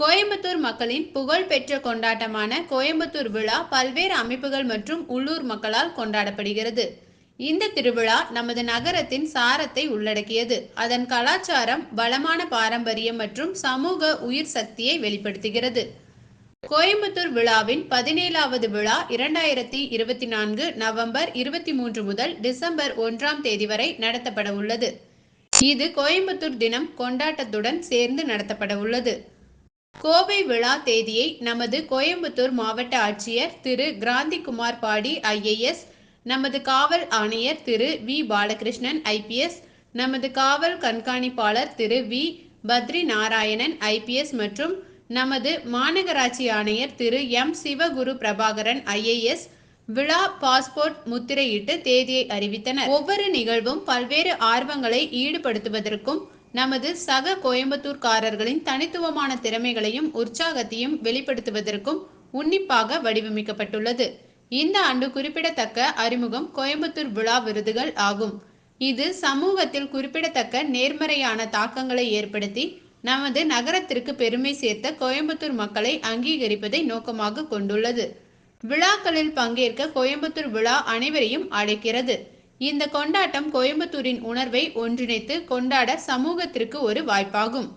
கோயம்புத்தூர் மக்களின் புகழ்பெற்ற கொண்டாட்டமான கோயம்புத்தூர் விழா பல்வேறு அமைப்புகள் மற்றும் உள்ளூர் மக்களால் கொண்டாடப்படுகிறது. இந்த திருவிழா நமது நகரத்தின் சாரத்தை உள்ளடக்கியது. அதன் கலாச்சாரம் வளமான பாரம்பரியம் மற்றும் சமூக உயிர் சக்தியை வெளிப்படுத்துகிறது. கோயம்புத்தூர் விழாவின் பதினேழாவது விழா இரண்டாயிரத்தி இருபத்தி நான்கு நவம்பர் இருபத்தி மூன்று முதல் டிசம்பர் ஒன்றாம் தேதி வரை நடத்தப்பட உள்ளது இது கோயம்புத்தூர் தினம் கொண்டாட்டத்துடன் சேர்ந்து நடத்தப்பட உள்ளது கோவை விழா தேதியை நமது கோயம்புத்தூர் மாவட்ட ஆட்சியர் திரு. கிராந்திகுமார் பாடி ஐஏஎஸ். நமது காவல் ஆணையர் திரு. வி. பாலகிருஷ்ணன் ஐபிஎஸ் நமது காவல் கண்காணிப்பாளர் திரு. வி. பத்ரி நாராயணன் ஐபிஎஸ் மற்றும் நமது மாநகராட்சி ஆணையர் திரு. எம். சிவகுரு பிரபாகரன் ஐஏஎஸ். விழா பாஸ்போர்ட் முத்திரையிட்டு தேதியை அறிவித்தனர். ஒவ்வொரு நிகழ்வும் பல்வேறு ஆர்வங்களை ஈடுபடுத்துவதற்கும் நமது சக கோயம்புத்தூர்காரர்களின் தனித்துவமான திறமைகளையும் உற்சாகத்தையும் வெளிப்படுத்துவதற்கும் உன்னிப்பாக வடிவமைக்கப்பட்டுள்ளது. இந்த ஆண்டு குறிப்பிடத்தக்க அறிமுகம் கோயம்புத்தூர் விழா விருதுகள் ஆகும். இது சமூகத்தில் குறிப்பிடத்தக்க நேர்மறையான தாக்கங்களை ஏற்படுத்தி நமது நகரத்திற்கு பெருமை சேர்த்த கோயம்புத்தூர் மக்களை அங்கீகரிப்பதை நோக்கமாக கொண்டுள்ளது. விழாக்களில் பங்கேற்க கோயம்புத்தூர் விழா அனைவரையும் அழைக்கிறது. இந்த கொண்டாட்டம் கோயம்புத்தூரின் உணர்வை ஒன்றிணைத்து கொண்டாட சமூகத்திற்கு ஒரு வாய்ப்பாகும்.